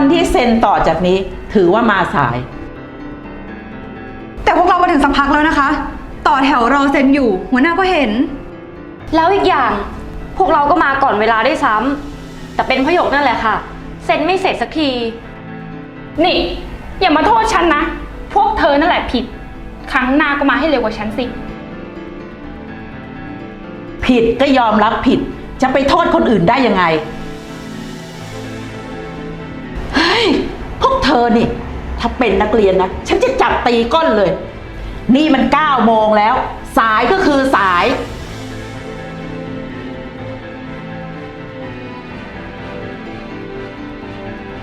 คนที่เซ็นต่อจากนี้ถือว่ามาสาย แต่พวกเรามาถึงสักพักแล้วนะคะ ต่อแถวรอเซ็นอยู่ หัวหน้าก็เห็น แล้วอีกอย่างพวกเราก็มาก่อนเวลาได้วยซ้ำแต่เป็นพระหยกนั่นแหละค่ะ เซ็นไม่เสร็จสักที นี่ อย่ามาโทษฉันนะ พวกเธอนั่นแหละผิด ครั้งหน้าก็มาให้เร็วกว่าฉันสิ ผิดก็ยอมรับผิด จะไปโทษคนอื่นได้ยังไง อนี่ ถ้าเป็นนักเรียนนะ ฉันจะจับตีก้นเลย นี่มันเก้าโมงแล้ว สายก็คือสาย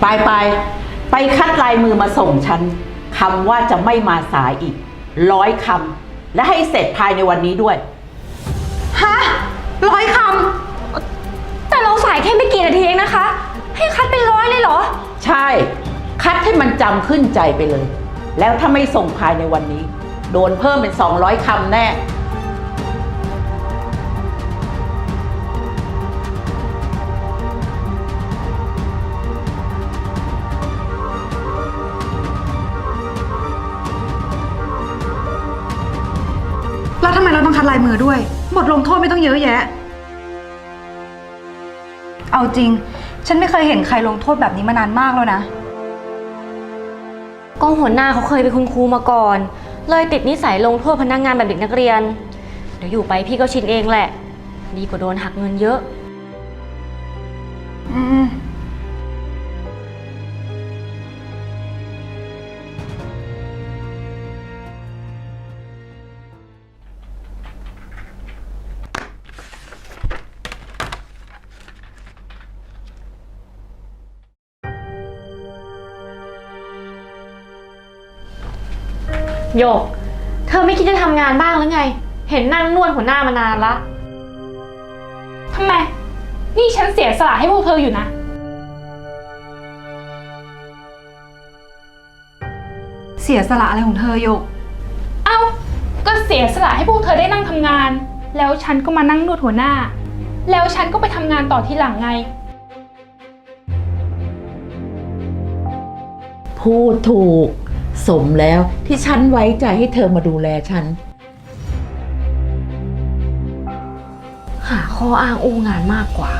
ไปไปไปคัดลายมือมาส่งฉันคำว่าจะไม่มาสายอีก ร้อยคำและให้เสร็จภายในวันนี้ด้วย ฮะร้อยคแต่เราสายแค่ไม่กี่นาทีเองนะคะ ให้คัดเป็นร้อยเลยเหรอ ใช่ คัดให้มันจำขึ้นใจไปเลย แล้วถ้าไม่ส่งภายในวันนี้ โดนเพิ่มเป็น 200คำแน่แล้วทำไมเราต้องคัดลายมือด้วย บทลงโทษไม่ต้องเยอะแยะ เอาจริง ฉันไม่เคยเห็นใครลงโทษแบบนี้มานานมากแล้วนะ ก็หัวหน้าเขาเคยเป็นคุณครูมาก่อน เลยติดนิสัยลงโทษพนักงานแบบเด็กนักเรียน เดี๋ยวอยู่ไปพี่ก็ชินเองแหละ ดีกว่าโดนหักเงินเยอะ อืม โยก เธอไม่คิดจะทำงานบ้างหรือไง เห็นนั่งนวดหัวหน้ามานานละ ทำไม นี่ฉันเสียสละให้พวกเธออยู่นะ เสียสละอะไรของเธอโยก เอ้า ก็เสียสละให้พวกเธอได้นั่งทำงาน แล้วฉันก็มานั่งนวดหัวหน้า แล้วฉันก็ไปทำงานต่อทีหลังไง พูดถูก สมแล้วที่ฉันไว้ใจให้เธอมาดูแลฉัน หาข้ออ้างอู้งานมากกว่า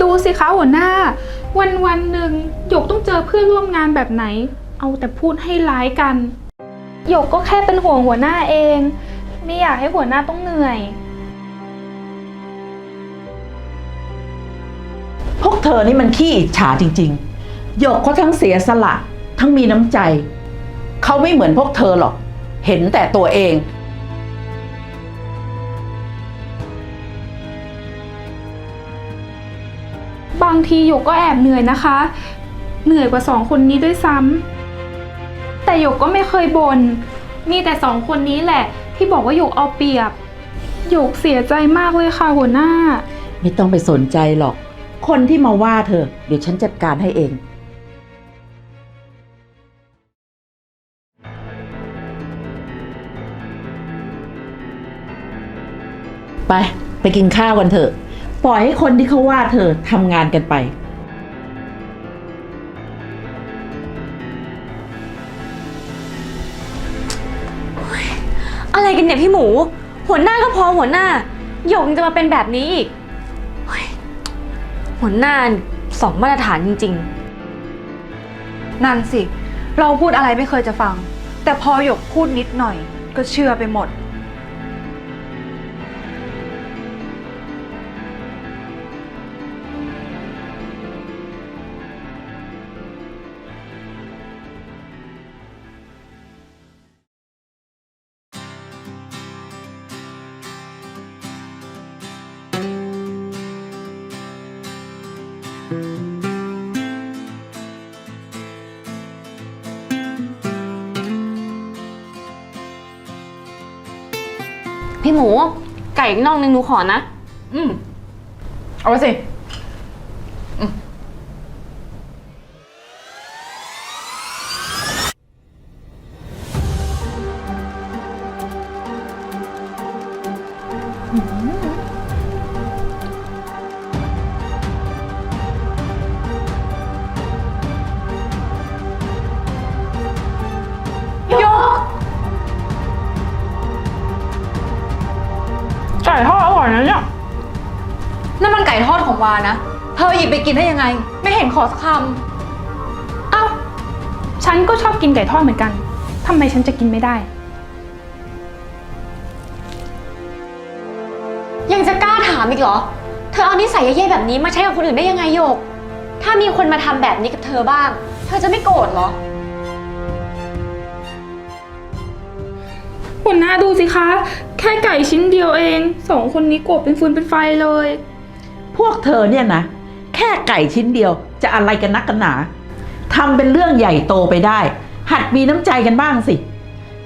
ดูสิคะหัวหน้า วันวันหนึ่งหยกต้องเจอเพื่อนร่วมงานแบบไหน เอาแต่พูดให้ร้ายกันหยกก็แค่เป็นห่วงหัวหน้าเอง ไม่อยากให้หัวหน้าต้องเหนื่อย วกเธอนี่มันขี้อิจฉาจริงๆ หยกเขาทั้งเสียสละ ทั้งมีน้ำใจ เขาไม่เหมือนพวกเธอหรอก เห็นแต่ตัวเอง บางทีหยกก็แอบเหนื่อยนะคะ เหนื่อยกว่าสองคนนี้ด้วยซ้ำแต่หยกก็ไม่เคยบน่นมีแต่สองคนนี้แหละ ที่บอกว่าหยกเอาเปรียบ หยกเสียใจมากเลยค่ะหัวหน้า ไม่ต้องไปสนใจหรอก คนที่มาว่าเธอ เดี๋ยวฉันจัดการให้เอง ไป ไปกินข้าวกันเถอะ ปล่อยให้คนที่เขาว่าเธอทำงานกันไป อะไรกันเนี่ยพี่หมู หัวหน้าก็พอหัวหน้า หยกยังจะมาเป็นแบบนี้อีก หัวหน้าสองมาตรฐานจริง นั่นสิ เราพูดอะไรไม่เคยจะฟัง แต่พอหยกพูดนิดหน่อย ก็เชื่อไปหมด พี่หมู ไก่อีกน่องนึงหนูขอนะ อืมเอาไปสิ นั่นมันไก่ทอดของวานะ เธอหยิบไปกินได้ยังไง ไม่เห็นขอสักคเอ้า ฉันก็ชอบกินไก่ทอดเหมือนกัน ทำไมฉันจะกินไม่ได้ยังจะกล้าถามอีกเหรอ เธอเอานิสัยแย่ๆแบบนี้มาใช้กับคนอื่นได้ยังไงโยก ถ้ามีคนมาทำแบบนี้กับเธอบ้าง เธอจะไม่โกรธเหรอ หัวหน้าดูสิคะ แค่ไก่ชิ้นเดียวเอง สองคนนี้โกรธเป็นฟืนเป็นไฟเลย พวกเธอเนี่ยนะ แค่ไก่ชิ้นเดียวจะอะไรกันนักกันหนาทำเป็นเรื่องใหญ่โตไปได้ หัดมีน้ำใจกันบ้างสิ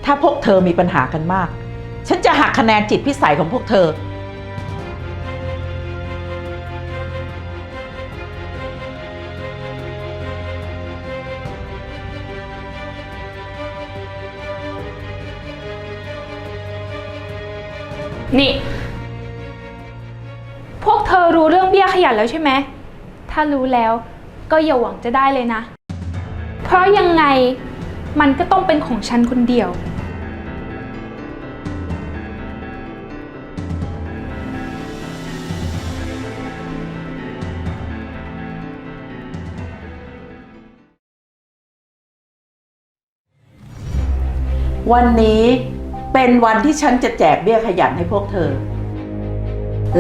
ถ้าพวกเธอมีปัญหากันมาก ฉันจะหักคะแนนจิตพิสัยของพวกเธอ นี่ เรื่องเบี้ยขยันแล้วใช่ไหม ถ้ารู้แล้วก็อย่าหวังจะได้เลยนะ เพราะยังไงมันก็ต้องเป็นของฉันคนเดียว วันนี้เป็นวันที่ฉันจะแจกเบี้ยขยันให้พวกเธอ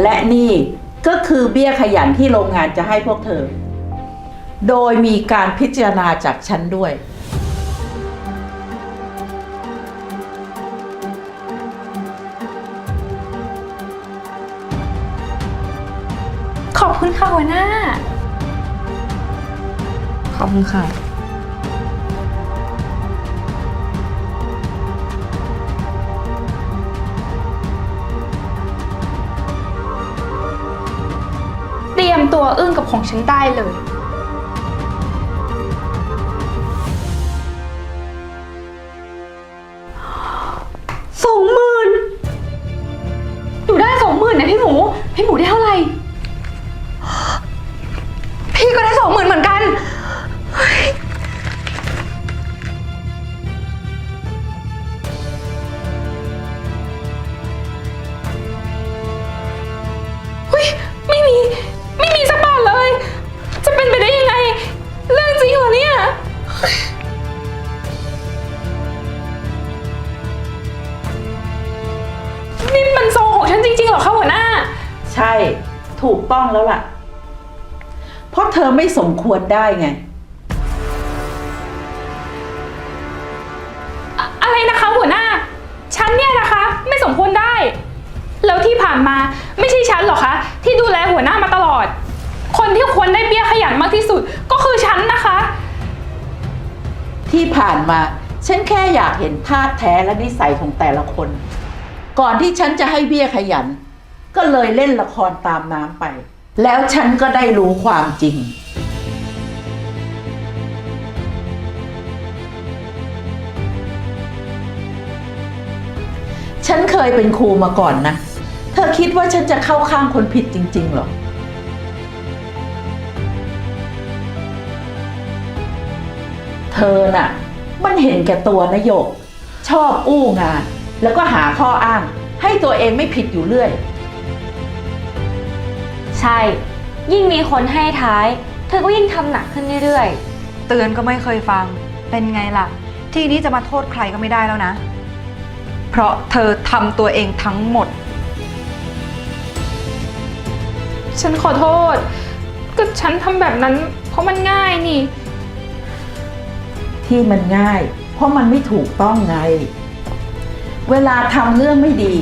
และนี่ ก็คือเบี้ยขยันที่โรงงานจะให้พวกเธอ โดยมีการพิจารณาจากฉันด้วย ขอบคุณค่ะหัวหน้าำขอบคุณค่ะ ตัวอึ้งกับของฉันได้เลย เพราะเธอไม่สมควรได้ไง อะอะไรนะคะหัวหน้า ฉันเนี่ยนะคะ ไม่สมควรได้ แล้วที่ผ่านมาไม่ใช่ฉันหรอคะที่ดูแลหัวหน้ามาตลอด คนที่ควรได้เบี้ยขยันมากที่สุดก็คือฉันนะคะ ที่ผ่านมา ฉันแค่อยากเห็นท่าตุแท้และนิสัยของแต่ละคน ก่อนที่ฉันจะให้เบี้ยขยัน ก็เลยเล่นละครตามน้ำไป แล้วฉันก็ได้รู้ความจริง ฉันเคยเป็นครูมาก่อนนะ เธอคิดว่าฉันจะเข้าข้างคนผิดจริง ๆ หรอ เธอน่ะ มันเห็นแก่ตัวนะโยก ชอบอู้งาน แล้วก็หาข้ออ้าง ให้ตัวเองไม่ผิดอยู่เรื่อย ใช่ ยิ่งมีคนให้ท้าย เธอก็ยิ่งทำหนักขึ้นเรื่อยเตือนก็ไม่เคยฟัง เป็นไงล่ะ ทีนี้จะมาโทษใครก็ไม่ได้แล้วนะ เพราะเธอทำตัวเองทั้งหมด ฉันขอโทษ ก็ฉันทำแบบนั้น เพราะมันง่ายนี่ ที่มันง่าย เพราะมันไม่ถูกต้องไง เวลาทำเรื่องไม่ดี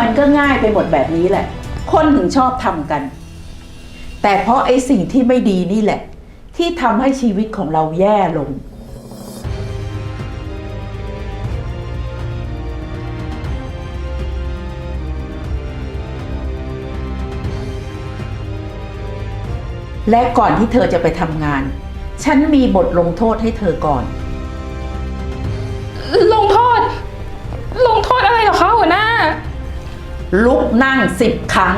มันก็ง่ายไปหมดแบบนี้แหละ คนถึงชอบทำกัน แต่เพราะไอ้สิ่งที่ไม่ดีนี่แหละ ที่ทำให้ชีวิตของเราแย่ลง และก่อนที่เธอจะไปทำงาน ฉันมีบทลงโทษให้เธอก่อน ลงโทษ ลงโทษอะไรเหรอคะหัวหน้า ลุกนั่งสิบครั้ง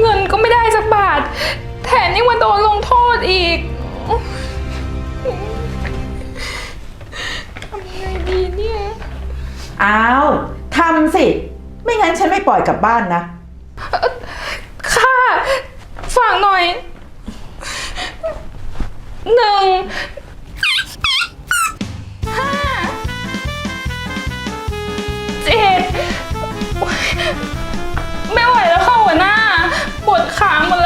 เงินก็ไม่ได้สักบาท แถมยังมาโดนลงโทษอีกทำยังไงดีเนี่ย อ้าวทำสิ ไม่งั้นฉันไม่ปล่อยกลับบ้านนะ ค่ะฝากหน่อยหนึ่งห้าเจ็ดโอ๊ยไม่ไหวแล้วค่ะหัวหน้า ปวดขาหมด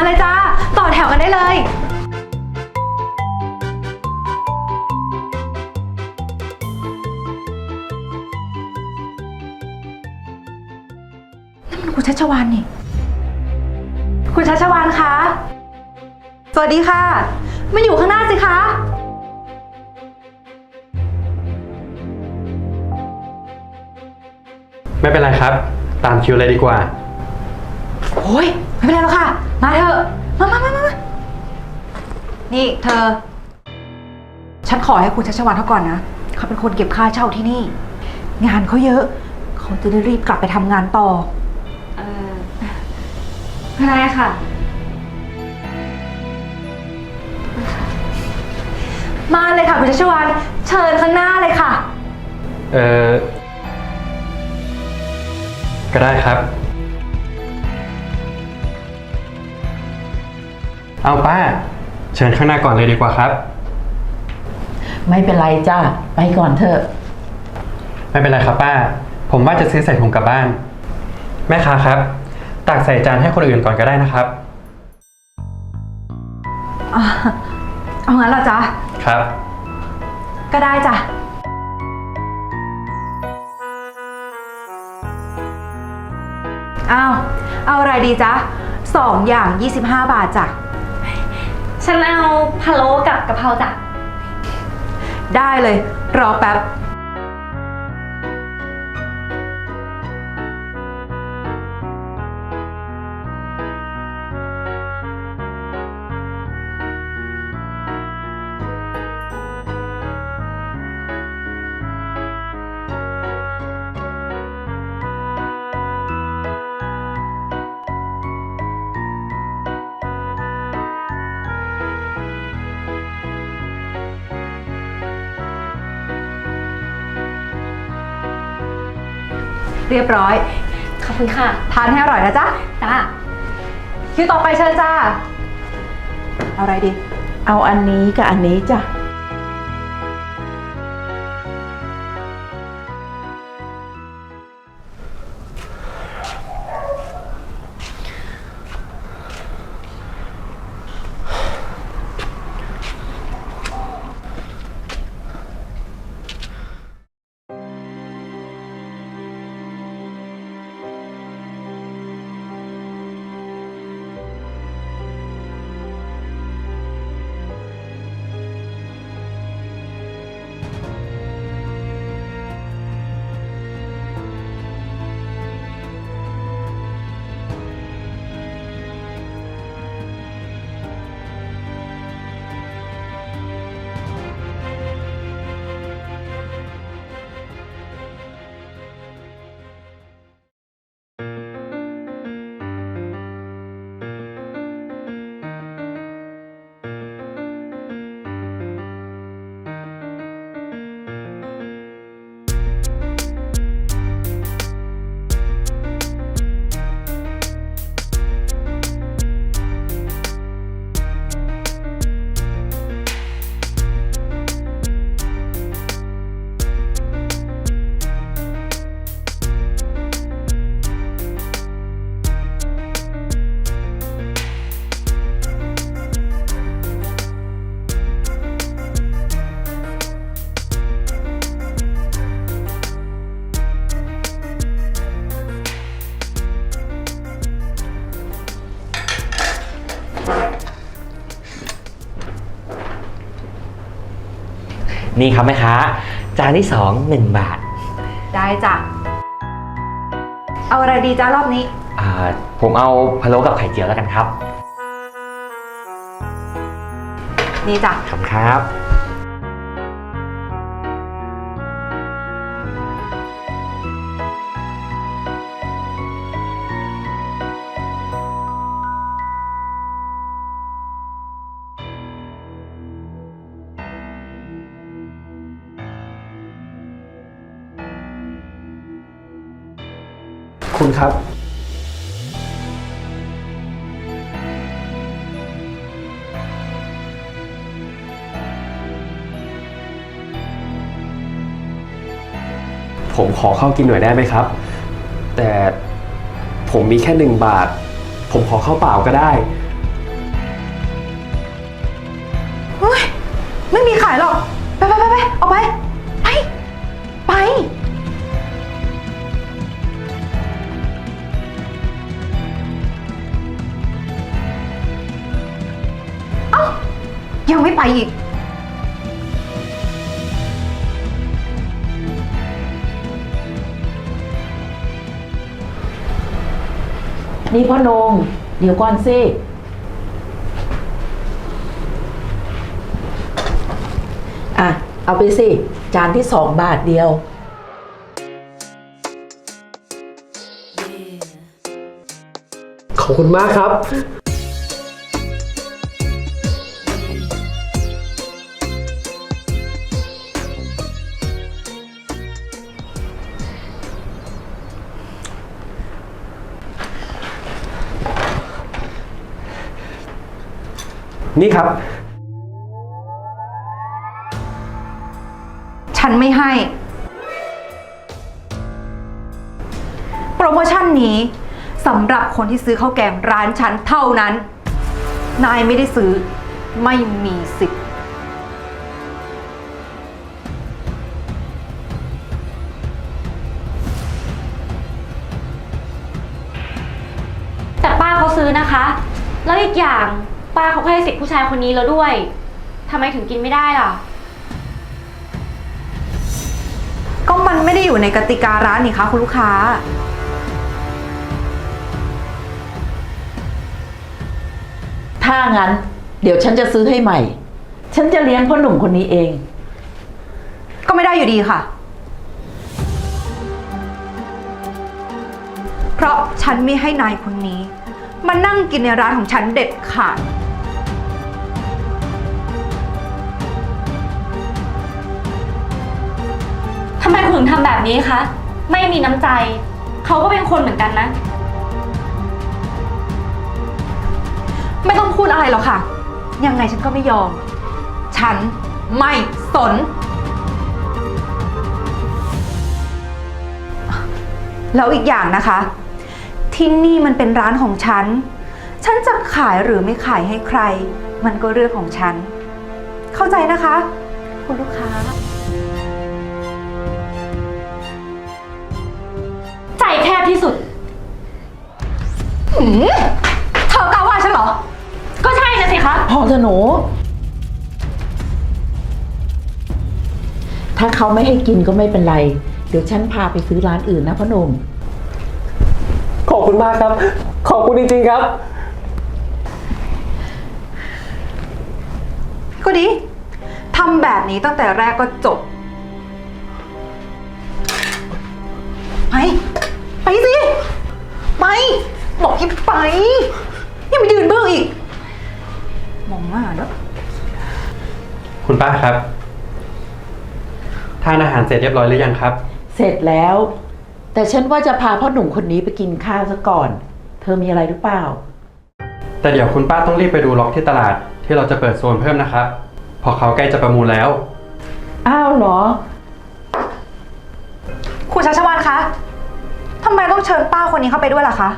มาเลยจ้า ต่อแถวกันได้เลย นั่นมันคุณชัชวานนี่ คุณชัชวานคะ สวัสดีค่ะ มาอยู่ข้างหน้าสิคะไม่เป็นไรครับ ตามคิวเลยดีกว่า โอ้ย ไม่เป็นไรหรอกค่ะ มาเถอะมามามามามานี่เธอ ฉันขอให้คุณชัชวานเขาก่อนนะ เขาเป็นคนเก็บค่าเช่าที่นี่ งานเขาเยอะ เขาจะได้รีบกลับไปทำงานต่อ เออไม่เป็นไรค่ะ มาเลยค่ะคุณชัชวานเชิญข้างหน้าเลยค่ะ เออก็ได้ครับ เอาป้า เชิญข้างหน้าก่อนเลยดีกว่าครับ ไม่เป็นไรจ้าไปก่อนเถอะ ไม่เป็นไรครับป้า ผมว่าจะซื้อใส่ถุงกลับบ้าน แม่ค้าครับ ตักใส่จานให้คนอื่นก่อนก็ได้นะครับ อะเอางั้นเหรอจ๊ะ ครับ ก็ได้จ้ะ เอาเอาอะไรดีจ๊ะสองอย่าง 25 บาทจ้ะ ฉันเอาพะโล้กับกะเพราจ้ะได้เลย รอแป๊บ เรียบร้อย ขอบคุณค่ะ ทานให้อร่อยนะจ๊ะ จ้าคิวต่อไปเชิญจ้า เอาอะไรดี เอาอันนี้กับอันนี้จ้ะ นี่ครับแม่ค้าจานที่สองหนึ่งบาทได้จ้ะ เอาอะไรดีจ้ารอบนี้ อ่าผมเอาพะโล้กับไข่เจียวแล้วกันครับ นี่จ้ะ ขอบคุณครับ คุณครับ ผมขอเข้ากินหน่อยได้ไหมครับ แต่ผมมีแค่หนึ่งบาท ผมขอเข้าเปล่าก็ได้ เฮ้ยไม่มีขายหรอก ไปไปไปไปเอาไปไปไป ไม่ไปอีก นี่พ่อนง เดี๋ยวก่อนสิ อะ เอาไปสิ จานที่สองบาทเดียว ขอบคุณมากครับ นี่ครับ ฉันไม่ให้ โปรโมชั่นนี้สำหรับคนที่ซื้อข้าวแกงร้านฉันเท่านั้น นายไม่ได้ซื้อ ไม่มีสิทธิ์ แต่ป้าเขาซื้อนะคะ แล้วอีกอย่างป้า เขาก็ให้สิทธิ์ผู้ชายคนนี้แล้วด้วยทำไมถึงกินไม่ได้ล่ะ ก็มันไม่ได้อยู่ในกติการ้านนี่คะคุณลูกค้า ถ้างั้น เดี๋ยวฉันจะซื้อให้ใหม่ ฉันจะเลี้ยงพ่อหนุ่มคนนี้เอง ก็ไม่ได้อยู่ดีค่ะ เพราะฉันไม่ให้นายคนนี้ มานั่งกินในร้านของฉันเด็ดขาด คุณถึงทำแบบนี้คะ ไม่มีน้ำใจ เขาก็เป็นคนเหมือนกันนะ ไม่ต้องพูดอะไรหรอกค่ะ ยังไงฉันก็ไม่ยอม ฉันไม่สน แล้วอีกอย่างนะคะ ที่นี่มันเป็นร้านของฉัน ฉันจะขายหรือไม่ขายให้ใคร มันก็เรื่องของฉัน เข้าใจนะคะ คุณลูกค้า ใจแคบที่สุดหืมเธอกล้าว่าฉันเหรอ ก็ใช่นะสิคะ พอเถอะหนู ถ้าเขาไม่ให้กินก็ไม่เป็นไร เดี๋ยวฉันพาไปซื้อร้านอื่นนะพ่อหนุ่ม ขอบคุณมากครับ ขอบคุณจริงๆครับ ก็ดีทำแบบนี้ตั้งแต่แรกก็จบ ไปไปสิไป บอกให้ไป ยังไม่ยืนเบื้องอีก มองหน้าแล้วคุณป้าครับ ทานอาหารเสร็จเรียบร้อยหรือยังครับ เสร็จแล้ว แต่ฉันว่าจะพาพ่อหนุ่มคนนี้ไปกินข้าวซะก่อน เธอมีอะไรหรือเปล่า แต่เดี๋ยวคุณป้าต้องรีบไปดูล็อกที่ตลาดที่เราจะเปิดโซนเพิ่มนะครับเพอเขาใกล้จะประมูลแล้ว อ้าวเหรอ คุณชัชวานคะทำไมต้องเชิญป้าคนนี้เข้าไปด้วยล่ะคะ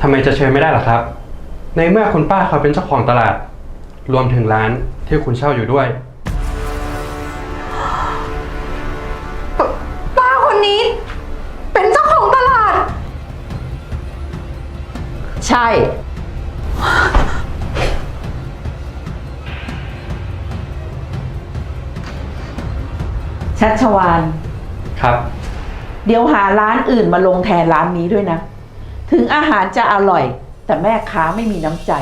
ทำไมจะเชิญไม่ได้ล่ะครับ ในเมื่อคุณป้าเขาเป็นเจ้าของตลาด รวมถึงร้านที่คุณเช่าอยู่ด้วยป้าคนนี้ เป็นเจ้าของตลาด ใช่ ชัชวาน ครับ เดี๋ยวหาร้านอื่นมาลงแทนร้านนี้ด้วยนะ ถึงอาหารจะอร่อย แต่แม่ค้าไม่มีน้ำใจ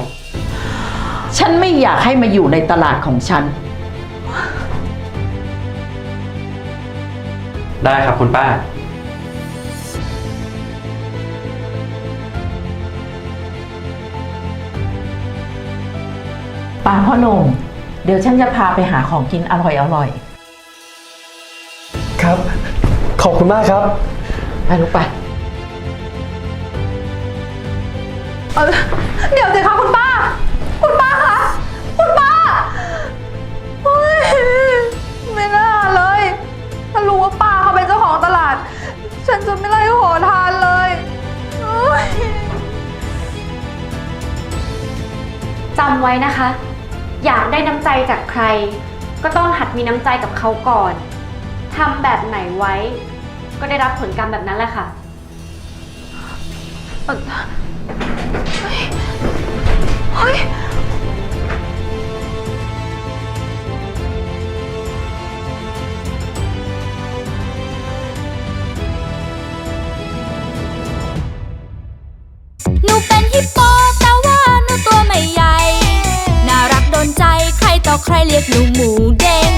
ฉันไม่อยากให้มาอยู่ในตลาดของฉัน ได้ครับคุณป้าป้าพ่อหนุ่มเดี๋ยวฉันจะพาไปหาของกินอร่อยอร่อยครับ ขอบคุณมากครับ ๆไปลูกไป เออเดี๋ยวสิคะคุณป้า คุณป้าคะ คุณป้าเฮ้ยไม่น่าเลย ถ้ารู้ว่าป้าเขาเป็นเจ้าของตลาด ฉันจะไม่ไล่ขอทานเลยเฮ้ยจำไว้นะคะ อยากได้น้ำใจจากใคร ก็ต้องหัดมีน้ำใจกับเขาก่อนทำแบบไหนไว้ ก็ได้รับผลกรรมแบบนั้นแหละค่ะ เฮ้ย หนูเป็นฮิปโปแต่ว่าหนูตัวไม่ใหญ่ น่ารักโดนใจใครต่อใครเรียกหนูหมูเด้ง